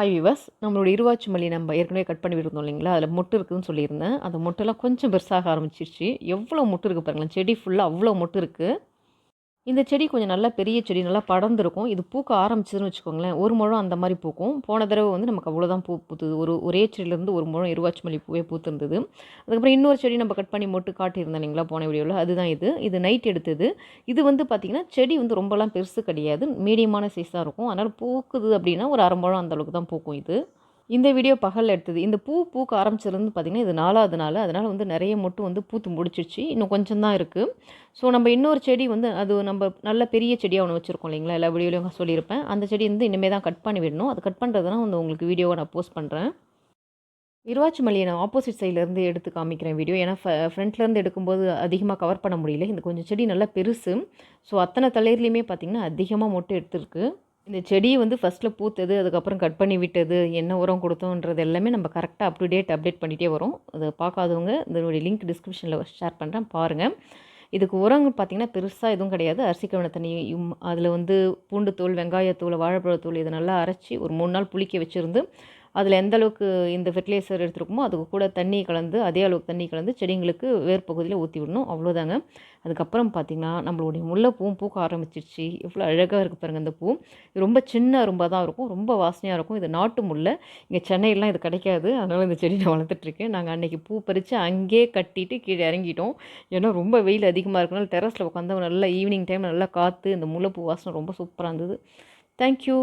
Hi விவஸ் நம்மளோட இருவாச்சி மல்லி நம்ம ஏற்கனவே கட் பண்ணி விட்டுருந்தோம் இல்லைங்களா? அதில் மொட்டு இருக்குதுன்னு சொல்லியிருந்தேன். அந்த மொட்டெல்லாம் கொஞ்சம் பெருசாக ஆரம்பிச்சிருச்சு. எவ்வளோ மொட்டு இருக்குது பாருங்களேன். செடி ஃபுல்லாக அவ்வளோ மொட்டு இருக்குது இந்த செடி கொஞ்சம் நல்லா பெரிய செடி நல்லா படர்ந்துருக்கும். இது பூக்க ஆரம்பிச்சதுன்னு வச்சுக்கோங்களேன் ஒரு முழம் அந்த மாதிரி பூக்கும். போன தடவை வந்து நமக்கு அவ்வளோதான் பூ பூத்துது. ஒரு ஒரே செடியிலேருந்து ஒரு முழம் இருவாச்சி மல்லி பூவே பூத்துருந்தது. அதுக்கப்புறம் இன்னொரு செடி நம்ம கட் பண்ணி மொட்டு காட்டியிருந்தேன் இல்லைங்களா போன வீடியோவில் அதுதான் இது. இது நைட் எடுத்தது. இது வந்து பார்த்திங்கன்னா செடி வந்து ரொம்பலாம் பெருசு கிடையாது. மீடியமான சைஸ் தான் இருக்கும். அதனால் பூக்குது அப்படின்னா ஒரு அரை முழம் அந்த அளவுக்கு தான் பூக்கும் இது. இந்த வீடியோ பகல் எடுத்தது. இந்த பூ பூக்க ஆரம்பிச்சதுலேருந்து பார்த்திங்கன்னா இது நாலாவது நாள். அதனால் வந்து நிறைய மொட்டு வந்து பூத்து முடிச்சிருச்சு. இன்னும் கொஞ்சம் தான் இருக்குது ஸோ நம்ம இன்னொரு செடி வந்து அது நம்ம நல்ல பெரிய செடியாக ஒன்று வச்சுருக்கோம் இல்லைங்களா? எல்லா வீடியோலையும் சொல்லியிருப்பேன். அந்த செடி வந்து இனிமேல் தான் கட் பண்ணி விடணும். அது கட் பண்ணுறதுனா வந்து உங்களுக்கு வீடியோவை நான் போஸ்ட் பண்ணுறேன் இருவாச்சி மல்லியை நான் ஆப்போசிட் சைட்லேருந்து எடுத்து காமிக்கிறேன் வீடியோ ஏன்னா ஃப்ரண்ட்லேருந்து எடுக்கும்போது அதிகமாக கவர் பண்ண முடியல. இந்த கொஞ்சம் செடி நல்லா பெருசு. ஸோ அத்தனை தலையிலையுமே பார்த்திங்கன்னா அதிகமாக மொட்டு எடுத்துருக்கு. இந்த செடி வந்து ஃபஸ்ட்டில் பூத்தது அதுக்கப்புறம் கட் பண்ணி விட்டது என்ன உரம் கொடுத்தோன்றது எல்லாமே நம்ம கரெக்டாக அப் டு டேட் அப்டேட் பண்ணிகிட்டே வரும். அதை பார்க்காதவங்க இதனுடைய லிங்க் டிஸ்கிரிப்ஷனில் ஷேர் பண்ணுறேன் பாருங்கள் இதுக்கு உரம் பார்த்திங்கன்னா பெருசாக எதுவும் கிடையாது. அரிசி கவன தண்ணியும் அதில் வந்து பூண்டு தூள் வெங்காயத்தூள் வாழைப்பழத்தூள் இதை நல்லா அரைச்சி ஒரு மூணு நாள் புளிக்க வச்சுருந்து அதில் எந்த அளவுக்கு இந்த ஃபெர்டிலைசர் எடுத்துருக்குமோ அதுக்கு கூட தண்ணி கலந்து அதே அளவுக்கு தண்ணி கலந்து செடிங்களுக்கு வேர் பகுதியில் ஊற்றி விடணும். அவ்வளோதாங்க அதுக்கப்புறம் பார்த்திங்கன்னா நம்மளுடைய முல்லைப்பூவும் பூக்க ஆரம்பிச்சிருச்சு. எவ்வளோ அழகாக இருக்குது பாருங்கள் இந்த பூ. இது ரொம்ப சின்ன அரும்பாக தான் இருக்கும். ரொம்ப வாசனையாக இருக்கும். இது நாட்டு முல்லை. இங்கே சென்னையிலாம் இது கிடைக்காது. அதனால் இந்த செடி நான் வளர்த்துட்ருக்கேன். நாங்கள் அன்றைக்கி பூ பறித்து அங்கேயே கட்டிட்டு கீழே இறங்கிட்டோம். ஏன்னா ரொம்ப வெயில் அதிகமாக இருக்கனால டெரஸில் உட்காந்து நல்லா ஈவினிங் டைம் நல்லா காற்று இந்த முல்லைப்பூ வாசனை ரொம்ப சூப்பராக இருந்தது. தேங்க்யூ